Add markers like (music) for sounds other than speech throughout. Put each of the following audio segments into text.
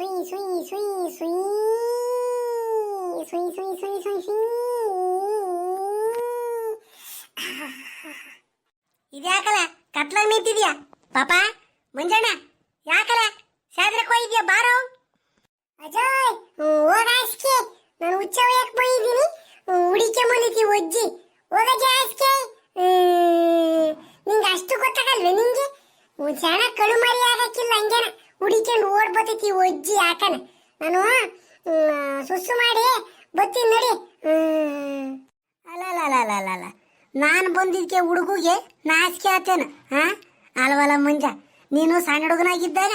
swing, swing, swing, swing. Swing, swing, swing, swing, swing. ಇದ್ಯಾಕಲ್ಲ ಕತ್ಲಾಗ ನಿಂತಿದ್ಯಾ? ಪಾಪ ಮಂಜಣ್ಣ ಯಾಕಲ್ಲ ಸಾದ್ರಕ್ಕೆ ಹೋಗಿದ್ಯಾ? ಬಾರೋ. ಅಜಯ್ ಹೋಗಾಸ್ಕೆ ನಾನು ಹುಚ್ಚವ ಯಾಕೆ ಬಂದಿದ್ದೀನಿ. ಹುಡಿಕೆ ಬಂದಿತಿ ಒಜ್ಜಿ. ಹೋಗ ಜಾಸ್ಕೆ ನಿಂಗೆ ಅಷ್ಟು ಗೊತ್ತಾಗಲ್ವೇ ನಿಂಗೆ? ಸಣ್ಣ ಕಳು ಮರಿ ಆಗಕ್ಕಿಲ್ಲ ಹಂಗೇನ. ಹುಡಿಕೊಂಡು ಓಡ್ ಬತ್ತೈತಿ ಒಜ್ಜಿ ಯಾಕನ? ನಾನು ಸುಸ್ಸು ಮಾಡಿ ಬತ್ತೀನಿ ನಡಿ. ಅಲ್ಲ ನಾನು ಬಂದಿದ್ಕೆ ಹುಡುಗಿಗೆ ನಾಚಿಕೆ ಆತೇನ ಹಾ ಅಲ್ವಲ್ಲ ಮುಂಜ, ನೀನು ಸಣ್ಣ ಹುಡುಗನಾಗಿದ್ದಾಗ?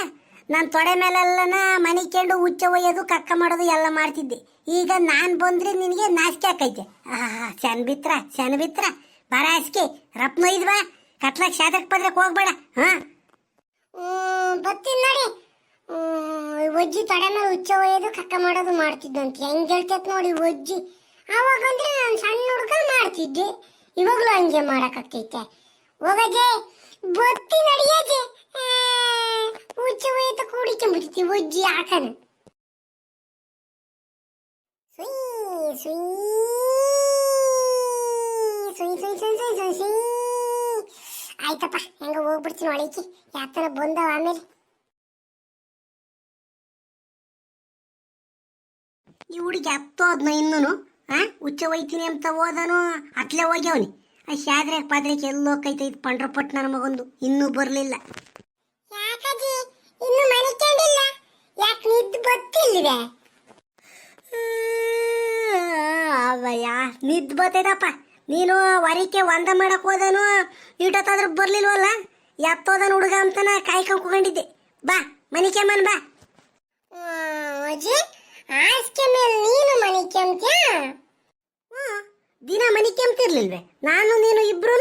ನಾನು ತೊಡೆ ಮೇಲೆಲ್ಲನ ಮನಿಕೊಂಡು ಹುಚ್ಚ ಒಯ್ಯೋದು, ಕಕ್ಕ ಮಾಡೋದು ಎಲ್ಲ ಮಾಡ್ತಿದ್ದೆ. ಈಗ ನಾನು ಬಂದ್ರೆ ನಿನಗೆ ನಾಚಿಕೆ ಹಾಕೈತೆ ಆಹಾ ಶನ್ ಬಿತ್ರ ಶನ್ ಬಿತ್ರ. ಬರ ಹಾಸಿಗೆ ರಪ್ನ ಬಾ. ಕತ್ಲಾಗ ಶಾದಕ್ ಪದ್ರಕ್ಕೆ ಹೋಗ್ಬೇಡ, ಹಾ? ಬತ್ತೀನಿ ನೋಡಿ ಒಜ್ಜಿ ತಡನ ಹುಚ್ಚ ಒಯ್ಯೋದು ಕಕ್ಕ ಮಾಡೋದು ಮಾಡ್ತಿದ್ದಂತೆ ಹೆಂಗ್ ಹೇಳ್ತೈತ್ ನೋಡಿ ಒಜ್ಜಿ ಅವಾಗ ಅಂದ್ರೆ ನಾನು ಸಣ್ಣ ಹುಡುಗ ಮಾಡ್ತಿದ್ದೆ ಇವಾಗ್ಲೂ ಹಂಗೆ ಮಾಡಕ್ಕಾಗ್ತೈತೆ ಹೋಗಜೆ ಬತ್ತಿ ನಡಿಯಜೆ ಹುಚ್ಚ ಒಯ್ಯತ ಕೂಡಿಕೊಂಡ್ಬಿಡ್ತಿ ಒಜ್ಜಿ ಹಾಕನ ಸುಯ್ ಸುಯ್ ಸುಯ್ ಸುಯ್ ಸುಯ್ ಸುಯ್ ಸುಯ್ ಸುಯ್ ಆಯ್ತಪ್ಪ ಹೆಂಗ ಹೋಗ್ಬಿಡ್ತೀನಿ ಒಳಕಿ ಯಾತನ ಬಂದವ ಆಮೇಲೆ. ಈ ಹುಡುಗಿ ಹತ್ತೋದ್ನ ಇನ್ನೂನು ಆ? ಹುಚ್ಚ ಒಯ್ತೀನಿ ಅಂತ ಹೋದನು ಅತ್ಲೆ ಹೋಗ್ಯವನಿ ಆ ಶಾದ್ರೆ ಪಾದ್ರಕ್ಕೆ ಎಲ್ಲೋ ಕೈತೈತ್ ಪಂಡ್ರಪಟ್ ನನ್ನ ಮಗೊಂದು ಇನ್ನೂ ಬರ್ಲಿಲ್ಲ. ಯಾಕಜಿ? ಇನ್ನು ಮನಿಕೊಂಡಿಲ್ಲ ಯಾಕೆ ನಿದ್ದು ಬತ್ತಿಲ್ಲಿದೆ ಅವಯ್ಯ ನಿದ್ ಬರ್ತೈತಪ್ಪ ನೀನು ವರಿಕೆ ಒಂದ ಮಾಡಕ್ ಹೋದನು ಇಟತ್ತಾದ್ರ ಬರ್ಲಿಲ್ವಲ್ಲ? ಎತ್ತೋದನ್ ಹುಡುಗ ಅಂತನ ಕಾಯ್ಕೊಂಡ್ ಕುಕೊಂಡಿದ್ದೆ ಬಾ ಮನಿಕೆ ಮನ್ ಬಾ. ಅಜ್ಜಿ ಆಸ್ಕೆ ಮೇಲೆ ನೀನು ಮನಿಕೊಂತ್ಯಾ ಹ್ಮ್, ದಿನ ಮನಿಕೆ ಅಂತಿರ್ಲಿಲ್ವೇ ನಾನು ನೀನು ಇಬ್ರು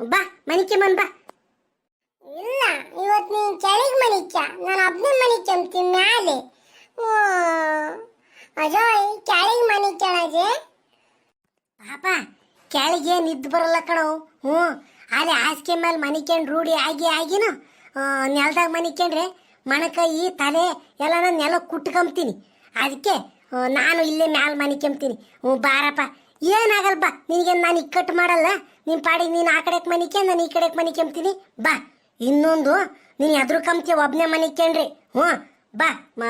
ಬಾ ಮನಿಕೆ ಮನ್ ಬಾ. ಇಲ್ಲ ಇವತ್ತು ನೀನ್ ಚಳಿಗ್ ಮನಿಕ್ಯ ನಾನು ಒಬ್ನೇ ಮನಿಕೊಂತೀನಿ ಮ್ಯಾಲೆ ಅಜಯ್ ಕೆಳಗ್ ಮನಿಕಣಜೆ ಪಾಪ ಕೆಳಗೆ ನಿದ್ದು ಬರಲ್ಲ ಕಣೋ. ಹ್ಞೂ. ಅಲ್ಲಿ ಹಾಸಿಗೆ ಮೇಲೆ ಮನಿಕೊಂಡು ರೂಢಿ ಆಗಿ ಆಗಿನ ನೆಲದಾಗ ಮನಿಕೊಂಡ್ರೆ ಈ ತಲೆ ಎಲ್ಲನ ನೆಲ ಕುಟ್ಕೊಂಬ್ತೀನಿ. ಅದಕ್ಕೆ ನಾನು ಇಲ್ಲೇ ಮ್ಯಾಲ ಮನಿಕೊಂಬ್ತೀನಿ ಹ್ಞೂ, ಬಾರಪ್ಪ. ಏನಾಗಲ್ಲ ಬಾ ನಿನಗೆ ನಾನು ಇಕ್ಕಟ್ಟು ಮಾಡಲ್ಲ? ನಿನ್ನ ಪಾಡಿಗೆ ನೀನು ಆ ಕಡೆಗೆ ಮನಿಕೆ ನಾನು ಈ ಕಡೆಗೆ ಮನಿಕೊಂಬ್ತೀನಿ ಬಾ. ಇನ್ನೊಂದು, ನೀನು ಎದ್ರು ಕಂತಿ ಒಬ್ಬನೇ ಮನಿಕೊಂಡ್ರಿ ಹ್ಞೂ. ಬಾ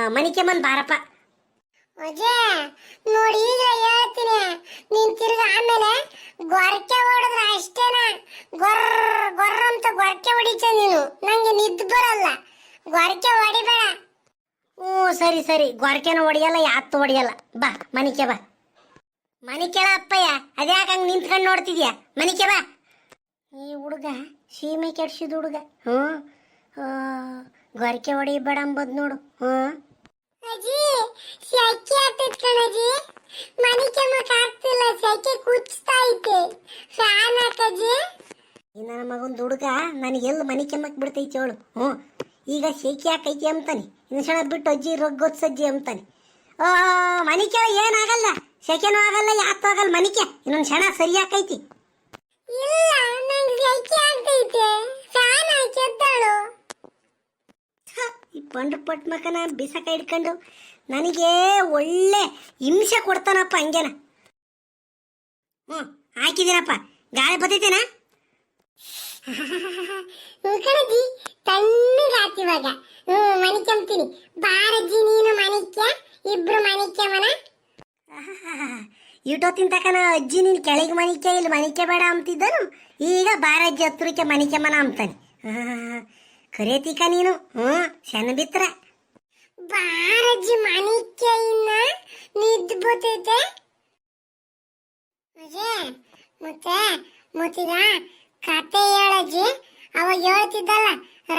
ಮನಿಕೆ ಬಂದು ಬಾರಪ್ಪ. ಅಜೆ, ನೋಡಿ ಈಗ ಹೇಳ್ತೀನಿ. ನೀನ್ ತಿರ್ಗ ಆಮೇಲೆ ಗೊರಕೆ ಹೊಡೆದ್ರೆ ಅಷ್ಟೇನ. ಗೊರ್ ಗೊರ್ರ ಅಂತ ಗೊರಕೆ ಹೊಡಿತ ನೀನು. ನಂಗೆ ನಿದ್ದೆ ಬರಲ್ಲ. ಗೊರಕೆ ಹೊಡಿಬೇಡ. ಹ್ಞೂ, ಸರಿ ಸರಿ. ಗೊರಕೆನ ಹೊಡಿಯಲ್ಲ, ಯಾತ್ತು ಹೊಡಿಯಲ್ಲ. ಬಾ ಮನಿಕೆ ಬಾ. ಮನಿಕೆಳ ಅಪ್ಪಯ್ಯ. ಅದ್ಯಾಕೆ ಹಂಗೆ ನಿಂತ್ಕೊಂಡು ನೋಡ್ತಿದ್ಯಾ? ಮನಿಕೆ ಬಾ. ಈ ಹುಡುಗ, ಸೀಮೆ ಕೆಡ್ಸಿದ ಹುಡುಗ. ಹ್ಞೂ. ಗೊರಕೆ ಹೊಡಿಬೇಡ ಅಂಬದ್ ನೋಡು. ಹ್ಞೂ. ಅಜ್ಜಿ ಸೆಕೆ ಆಗ್ತೈತ್ ಕಣಜ್ಜಿ ಮನೆ ಕೆಮ್ಮಕ್ ಆಗ್ತಿಲ್ಲ ಸೆಕೆ ಕುಚ್ತಾ ಐತೆ ಫ್ಯಾನ್ ಹಾಕಜ್ಜಿ ಈ ನನ್ನ ಹುಡುಗ ನನಗೆ ಎಲ್ಲಿ ಮನೆ ಕೆಮ್ಮಕ್ ಬಿಡ್ತೈತಿ ಅವಳು ಹ್ಞೂ. ಈಗ ಶೇಕಿ ಹಾಕೈತಿ ಅಂತಾನೆ. ಇನ್ನು ಸಣ್ಣ ಬಿಟ್ಟು ಅಜ್ಜಿ ರೊಗ್ಗೊತ್ಸಜ್ಜಿ ಅಂತಾನೆ. ಆ ಕೇಳ ಏನಾಗಲ್ಲ ಶೆಕೆನೂ ಆಗಲ್ಲ ಯಾತೂ ಆಗಲ್ಲ ಮನಿಕೆ ಇನ್ನೊಂದು ಕ್ಷಣ ಸರಿ ಹಾಕೈತಿ. ಇಲ್ಲ ನಂಗೆ ಆಗ್ತೈತೆ ಫ್ಯಾನ್ ಈ ಪಂಡ್ರ ಪಟ್ ಮಕನ ಬಿಸಕ ಹಿಡ್ಕೊಂಡು ನನಗೆ ಒಳ್ಳೆ ಹಿಂಸೆ ಕೊಡ್ತಾನಪ್ಪ ಹಂಗೇನ. ಹ್ಞೂ ಹಾಕಿದ್ದೀನಪ್ಪ. ಗಾಳಿ ಬತ್ತೈತೇನಾ (laughs) ಕಣಜ್ಜಿ ತಣ್ಣಗೆ ಆತಿವಾಗ ಹ್ಮ್ ಮನೆ ಕೆಮ್ತೀನಿ. ಬಾರಜ್ಜಿ ನೀನು ಮನಿಕ್ಯ ಇಬ್ರು ಮನಿಕ್ಯ ಮನ (laughs) ಇಟೊತ್ತಿನ ತಿಂತಕನ ಅಜ್ಜಿ ನೀನು ಕೆಳಗೆ ಮನಿಕೆ ಇಲ್ಲಿ ಮನಿಕೆ ಬೇಡ ಅಂತಿದ್ದನು? ಈಗ ಬಾರಜ್ಜಿ ಹತ್ರಕ್ಕೆ ಮನಿಕೆ ಮನ ಅಂತಾನೆ. (laughs) ಕರೇತಿಕ ನೀನು? ಹ್ಞೂ ಶನ ಬಿತ್ರ. ಬಾರಜ್ಜಿ ಮನಿಕೆ ಇನ್ನ ನಿದ್ದು ಬರ್ತೈತೆ ಮತ್ತೆ ಮತ್ತೀಗ ಕತೆ ಹೇಳಜ್ಜಿ. ಅವಾಗ ಹೇಳ್ತಿದ್ದಲ್ಲ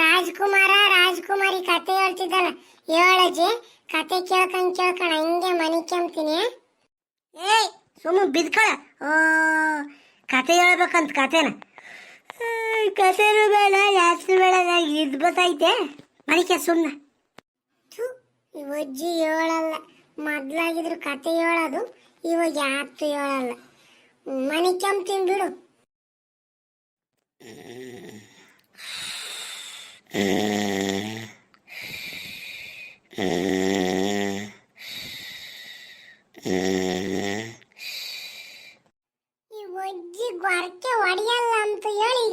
ರಾಜ್ಕುಮಾರ ರಾಜ್ಕುಮಾರಿ ಕತೆ ಹೇಳ್ತಿದ್ದಲ್ಲ. ಹೇಳಜ್ಜಿ ಕತೆ ಕೇಳ್ಕೊಂಡ್ ಕೇಳ್ಕೊಂಡ್ ಹಿಂಗೆ ಮನಿ ಕೆಂಪ್ತೀನಿ ಏಯ್ ಸುಮ್ಮ ಬಿದ್ಕಳ. ಕತೆ ಹೇಳ್ಬೇಕಂತ ಕತೆನ. ಕತೆನೂ ಬೇಡ ಜಾಸ್ತಿ ಬೇಡ ಇದು ಬತ್ತೈತೆ ಮನಿಕೆ ಸುಮ್ಮನೆ ಅಜ್ಜಿ ಹೇಳಲ್ಲ. ಮೊದ್ಲಾಗಿದ್ರು ಕತೆ ಹೇಳೋದು ಇವಾಗ ಯಾತು ಹೇಳಲ್ಲ. ಅಜ್ಜಿ ಗೊರಕೆ ಒಡೆಯಲ್ಲ ಅಂತ ಹೇಳಿ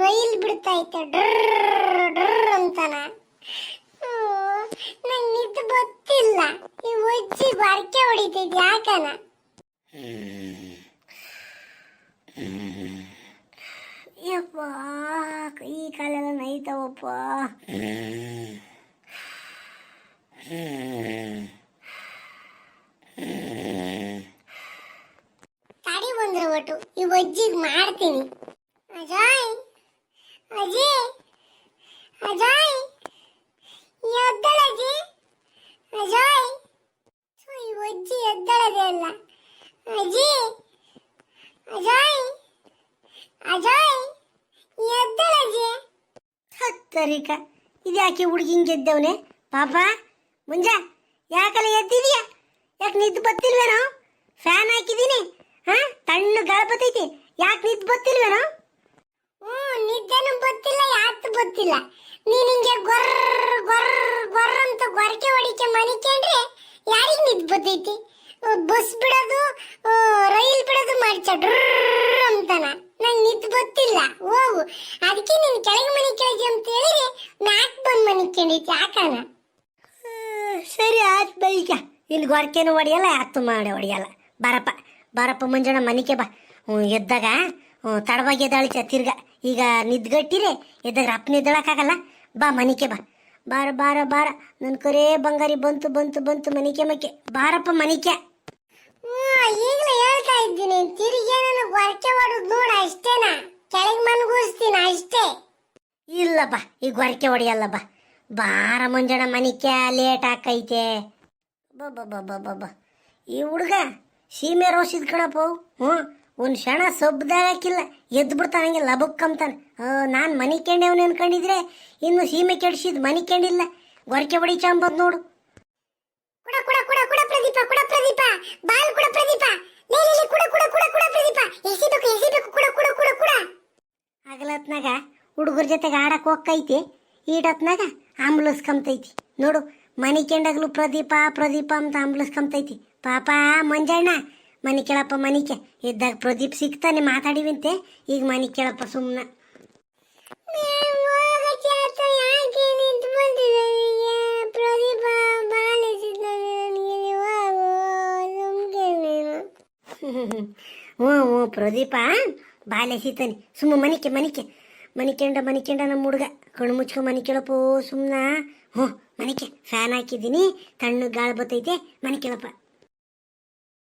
ರೈಲ್ ಬಿಡ್ತಾ ಐತೆ ಡ್ರರ್ ಡ್ರರ್ ಅಂತಾನ ನಂಗೆ ಗೊತ್ತಿಲ್ಲ. ಈ ಅಜ್ಜಿ ಗೊರಕೆ ಹೊಡಿತೈತಿ ಯಾಕನ? ಯಪ್ಪ ಕೈ ಕಾಲೆಲ್ಲ ನೈತಾವಪ್ಪ ತಡಿ ಬಂದ್ರೆ ಒಟ್ಟು. ಈ ಒಜ್ಜಿಗ್ ಮಾಡ್ತೀನಿ. ಅಜಾಯ್ ಅಜಯ್ ಅಜಾಯ್ ಎದ್ದಳ ಅಜಯ್ ಥು, ಈ ಒಜ್ಜಿ ಎದ್ದಳದೆ ಅಲ್ಲ. ಅಜಿ ಅಜಾಯ್ ಅಜಾಯ್ ಎದ್ದಳ ಅಜಿ ಹತ್ತರಿಕ ಇದ್ಯಾಕೆ ಹುಡುಗಿ ಹಿಂಗೆ ಎದ್ದವನೆ? ಪಾಪ, ಮುಂಜ ಯಾಕಲ್ಲ ಎದ್ದಿದ್ಯಾ? ಯಾಕೆ ನಿದ್ದು ಬತ್ತಿಲ್ವೇನೋ ಫ್ಯಾನ್ ಹಾಕಿದ್ದೀನಿ ಹಾ ತಣ್ಣು ಗಾಳಿ ಬತ್ತೈತಿ ಯಾಕೆ ನಿದ್ದು ಬತ್ತಿಲ್ವೇನೋ ಹ್ಞೂ, ನಿದ್ದೆನೂ ಬತ್ತಿಲ್ಲ ಯಾತು ಬತ್ತಿಲ್ಲ ನೀನ್ ಹಿಂಗೆ ಗೊರ್ರ ಗೊರ್ರ ಗೊರ್ರ ಅಂತ ಗೊರಕೆ ಹೊಡಿಕೆ ಮನಿಕೊಂಡ್ರೆ ಯಾರಿಗೆ ನಿದ್ದು ಬರ್ತೈತಿ? ಬಸ್ ಬಿಡೋದು ರೈಲ್ ಬಿಡೋದು ಮಾಡಿ ಚಡ್ರ ಅಂತಾನ. ನಂಗೆ ನಿದ್ದು ಗೊತ್ತಿಲ್ಲ, ಹೋಗು. ಅದಕ್ಕೆ ನೀನ್ ಕೆಳಗೆ ಮನೆ ಕೆಳಗೆ ಅಂತ ಹೇಳಿದ್ರೆ, ಮ್ಯಾಕ್ ಬಂದ್ ಮನಿಕೊಂಡೈತಿ ಯಾಕನ? ಸರಿ ಆಯ್ತು ಬೈಕ ಇಲ್ಲಿ ಗೊರಕೆನೂ ಹೊಡಿಯಲ್ಲ ಯಾತು ಮಾಡಿ ಹೊಡಿಯಲ್ಲ ಬರಪ್ಪ ಬರಪ್ಪ ಮಂಜಣ್ಣ ಮನಿಕೆ ಬಾ. ಹ್ಞೂ, ಎದ್ದಾಗ ತಡವಾಗಿ ಎದ್ದಾಳಿ ತಿರ್ಗ. ಈಗ ನಿದ್ಗಟ್ಟಿರೆ, ಎದ್ದಾಗ ರಪ್ಪ ನಿದ್ದಾಳಕ್ಕಾಗಲ್ಲ. ಬಾ ಮನಿಕೆ ಬಾ. ಬಾರ ಬಾರ ಬಾರ. ನನ್ನ ಕರೇ ಬಂಗಾರಿ ಬಂತು ಬಂತು ಬಂತು ಮನಿಕೆ ಮಕ್ಕೆ. ಬಾರಪ್ಪ ಮನಿಕೆ ಈಗಲೇ ಹೇಳ್ತಾ ಇದ್ದೀನಿ, ತಿರುಗಿ ನಾನು ಗೊರಕೆ ಹೊಡೋದು ನೋಡ ಅಷ್ಟೇನಾ? ಕೆಳಗೆ ಮನ್ಗೂಸ್ತೀನಿ ಅಷ್ಟೇ? ಇಲ್ಲಪ್ಪ ಈ ಗೊರಕೆ ಹೊಡೆಯಲ್ಲಪ್ಪ ಬಾರ ಮುಂಜಾನೆ ಮನಿಕೆ ಲೇಟ್ ಆಕೈತೆ. ಬಬ್ಬ ಈ ಹುಡುಗ ಸೀಮೆ ರೋಸಿದ್ ಕಣಪ್ಪ. ಹ್ಞೂ, ಒಂದು ಕ್ಷಣ ಸಬ್ದಾಗಿಲ್ಲ ಎದ್ದು ಬಿಡ್ತಾನಂಗೆ ಲಬಕ್ಕಂತಾನೆ ನಾನು ಮನಿ ಕೆಂಡವನು ಅನ್ಕೊಂಡಿದ್ರೆ ಇನ್ನು ಸೀಮೆ ಕೆಡ್ಸಿದ್ ಮನಿ ಕೆಂಡಿಲ್ಲ. ಗೊರಕೆ ಚಾಂಬದ್ ನೋಡು. ಕುಡ ಕುಡ ಕುಡ ಕುಡ ಪ್ರದೀಪ ಕುಡ ಪ್ರದೀಪ. ಬಾಲ್ ಕುಡ ಪ್ರದೀಪ ಲೇ ಲೇ ಲೇ, ಕುಡ ಕುಡ ಕುಡ ಕುಡ ಪ್ರದೀಪ ಎಸಿಬೇಕು ಎಸಿಬೇಕು ಕುಡ ಕುಡ ಕುಡ ಕುಡ ಹಗಲತ್ನಾಗ ಹುಡುಗರ ಜೊತೆಗೆ ಆಡಕ್ಕೆ ಹೋಗ್ತೈತಿ ಈಡತ್ನಾಗ ಕಂಬ್ತೈತಿ ನೋಡು, ಮನಿ ಕೆಂಡಗ್ಲು ಪ್ರದೀಪ ಪ್ರದೀಪ ಅಂತ ಆಂಬ್ಲಸ್ಕಂತೈತಿ ಪಾಪ, ಮಂಜಣ್ಣ, ಮನಿ ಕೇಳಪ್ಪ ಮನಿಕೆ. ಇದ್ದಾಗ ಪ್ರದೀಪ್ ಸಿಗ್ತಾನೆ, ಮಾತಾಡಿವಂತೆ. ಈಗ ಮನಿ ಕೇಳಪ್ಪ ಸುಮ್ಮನೆ ಹ್ಞೂ ಹ್ಞೂ ಪ್ರದೀಪ ಬಾಲೆ ಸುಮ್ಮ ಮನಿಕೆ ಮನಿಕೆ. ಮನಿಕೆಂಡ ಮನಿಕೆಂಡ ನಮ್ಮ ಹುಡುಗ. ಕಣ್ಣು ಮುಚ್ಕೊ ಮನಿ ಕೇಳಪ್ಪ ಸುಮ್ಮನ ಹ್ಞೂ ಮನಿಕೆ ಫ್ಯಾನ್ ಹಾಕಿದ್ದೀನಿ. ತಣ್ಣು ಗಾಳಿ ಬತ್ತೈತೆ ಮನಿ ಕೇಳಪ್ಪ.